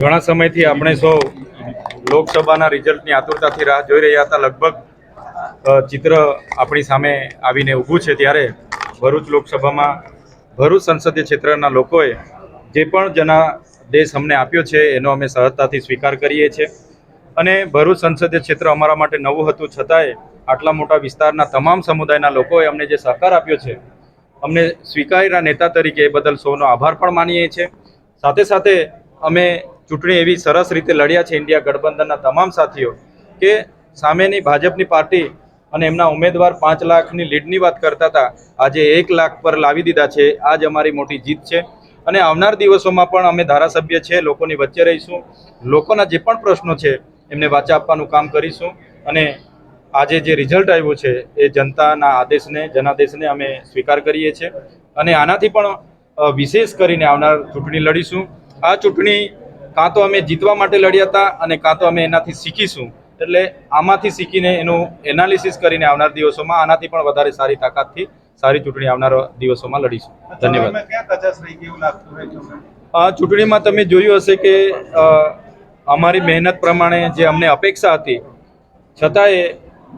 ઘણા સમયથી આપણે સૌ લોકસભાના રિઝલ્ટની આતુરતાથી રાહ જોઈ રહ્યા હતા. લગભગ ચિત્ર આપણી સામે આવીને ઊભું છે ત્યારે ભરૂચ લોકસભામાં, ભરૂચ સંસદીય ક્ષેત્રના લોકોએ જે પણ જનાદેશ અમને આપ્યો છે એનો અમે સહજતાથી સ્વીકાર કરીએ છીએ. અને ભરૂચ સંસદીય ક્ષેત્ર અમારા માટે નવું હતું છતાંય આટલા મોટા વિસ્તારના તમામ સમુદાયના લોકોએ અમને જે સહકાર આપ્યો છે, અમને સ્વીકાર્યા નેતા તરીકે એ બદલ સૌનો આભાર પણ માનીએ છીએ. સાથે સાથે અમે ચૂંટણી એવી સરસ રીતે લડ્યા છે ઇન્ડિયા ગઠબંધનના તમામ સાથીઓ કે સામેની ભાજપની પાર્ટી અને એમના ઉમેદવાર પાંચ લાખની લીડની વાત કરતા હતા, આજે એક લાખ પર લાવી દીધા છે. આ જ અમારી મોટી જીત છે. અને આવનાર દિવસોમાં પણ અમે ધારાસભ્ય છે, લોકોની વચ્ચે રહીશું. લોકોના જે પણ પ્રશ્નો છે, એમને વાચા આપવાનું કામ કરીશું. અને આજે જે રિઝલ્ટ આવ્યું છે, એ જનતાના આદેશને, જનાદેશને અમે સ્વીકાર કરીએ છીએ. અને આનાથી પણ વિશેષ કરીને આવનાર ચૂંટણી લડીશું. આ ચૂંટણી કાં તો અમે જીતવા માટે લડ્યા હતા અને કાં તો અમે એનાથી શીખીશું. એટલે આમાંથી શીખીને એનું એનાલિસિસ કરીને આવનાર દિવસોમાં આનાથી પણ વધારે સારી તાકાતથી સારી ચૂંટણી આવનાર દિવસોમાં લડીશું. ધન્યવાદ. ચૂંટણીમાં તમે જોયું હશે કે અમારી મહેનત પ્રમાણે જે અમને અપેક્ષા હતી છતાંય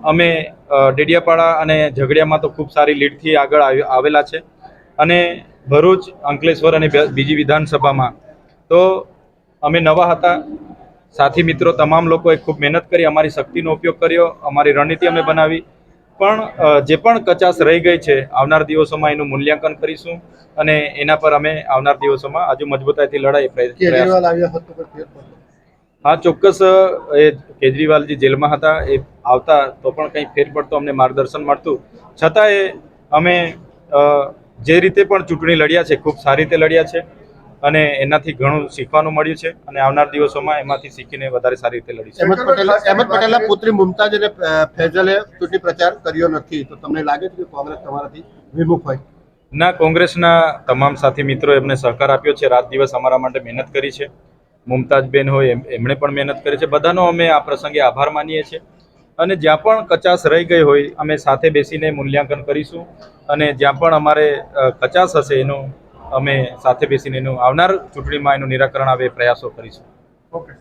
અમે ડેડિયાપાડા અને ઝઘડિયામાં તો ખૂબ સારી લીડથી આગળ આવી- આવેલા છે. અને ભરૂચ અંકલેશ્વર અને બીજી વિધાનસભામાં તો અમે નવા હતા. સાથી મિત્રો તમામ લોકોએ ખૂબ મહેનત કરી અમારી શક્તિનો ઉપયોગ કર્યો અમારી રણનીતિ અમે બનાવી. પણ જે પણ કચાશ રહી ગઈ છે આવનાર દિવસોમાં એનું મૂલ્યાંકન કરીશું અને એના પર અમે આવનાર દિવસોમાં હજુ મજબૂતાઈથી લડાઈ હા ચોક્કસ એ કેજરીવાલજી જેલમાં હતા એ આવતા તો પણ કંઈ ફેર પડતો અમને માર્ગદર્શન મળતું. છતાંય અમે અ, જે રીતે પણ ચૂંટણી લડ્યા છે ખૂબ સારી રીતે લડ્યા છે. અને એનાથી ઘણું શીખવાનું મળ્યું છે અને આવનાર દિવસોમાં એમાંથી શીખીને વધારે સારી રીતે લડીશું અહેમદ પટેલ અહેમદ પટેલના પુત્રી મુમતાજ અને ફૈઝલે ચૂંટણી પ્રચાર કર્યો નથી. તો તમને લાગે છે કે કોંગ્રેસ તમારાથી વિમુખ હોય? ના કોંગ્રેસના તમામ સાથી મિત્રો એમને સહકાર આપ્યો છે. રાત દિવસ અમારા માટે મહેનત કરી છે. મુમતાજબેન હોય એમણે પણ મહેનત કરી છે. બધાનો અમે આ પ્રસંગે આભાર માનીએ છીએ. અને જ્યાં પણ કચાશ રહી ગઈ હોય અમે સાથે બેસીને મૂલ્યાંકન કરીશું. અને જ્યાં પણ અમારે કચાશ હશે એનું અમે સાથે બેસીને એનું આવનાર ચૂંટણીમાં એનું નિરાકરણ આવે પ્રયાસો કરીશું. ઓકે